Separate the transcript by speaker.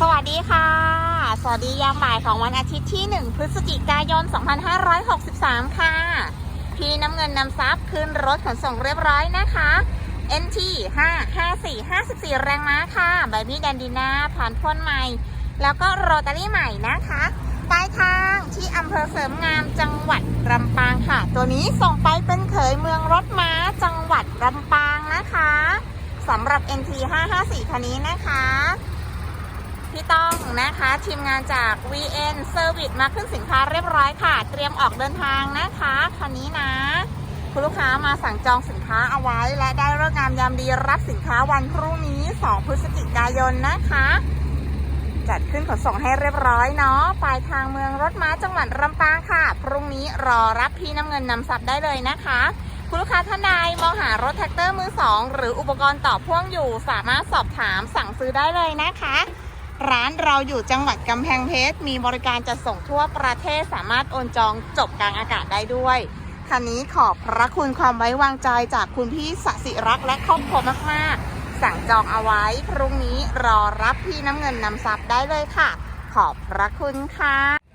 Speaker 1: สวัสดีค่ะ สวัสดียามบ่ายของวันอาทิตย์ที่ 1 พฤศจิกายน 2563 ค่ะ พี่น้ำเงินนำซับขึ้นรถขนส่งเรียบร้อยนะคะ NT 554 54 แรงม้าค่ะใบมีแดนดิน่าผ่านพ้นใหม่ แล้วก็โรตารี่ใหม่นะคะปลายทางที่อำเภอเสริมงามจังหวัดลำปางค่ะ ตัวนี้ส่งไปเป็นเขยเมืองรถม้าจังหวัดลำปางนะคะสำหรับ NT 554คันนี้นะคะ พี่ต้องนะคะ ทีมงานจาก VN Service มาขึ้นสินค้าเรียบร้อยค่ะ เตรียมออกเดินทางนะคะคันนี้นะ คุณลูกค้ามาสั่งจองสินค้าเอาไว้ และได้เลิกงามยามดีรับสินค้าวันพรุ่งนี้ 2 พฤศจิกายนนะคะ จัดขึ้นขนส่งให้เรียบร้อยเนาะปลายทางเมืองรถม้าจังหวัดลำปางค่ะ พรุ่งนี้รอรับพี่น้ำเงินนำซับได้เลยนะคะคุณลูกค้าท่านใดมองหารถแท็กเตอร์มือสองหรืออุปกรณ์ต่อพ่วงอยู่สามารถสอบถามสั่งซื้อได้เลยนะคะ ร้านเราอยู่จังหวัดกำแพงเพชร มีบริการจัดส่งทั่วประเทศสามารถโอนจองจบกลางอากาศได้ด้วยคันนี้ขอบพระคุณความไว้วางใจจากคุณพี่สสิรักษ์และครอบครัวมากๆ สั่งจองเอาไว้ พรุ่งนี้รอรับพี่น้ำเงินนำซับได้เลยค่ะ ขอบพระคุณค่ะ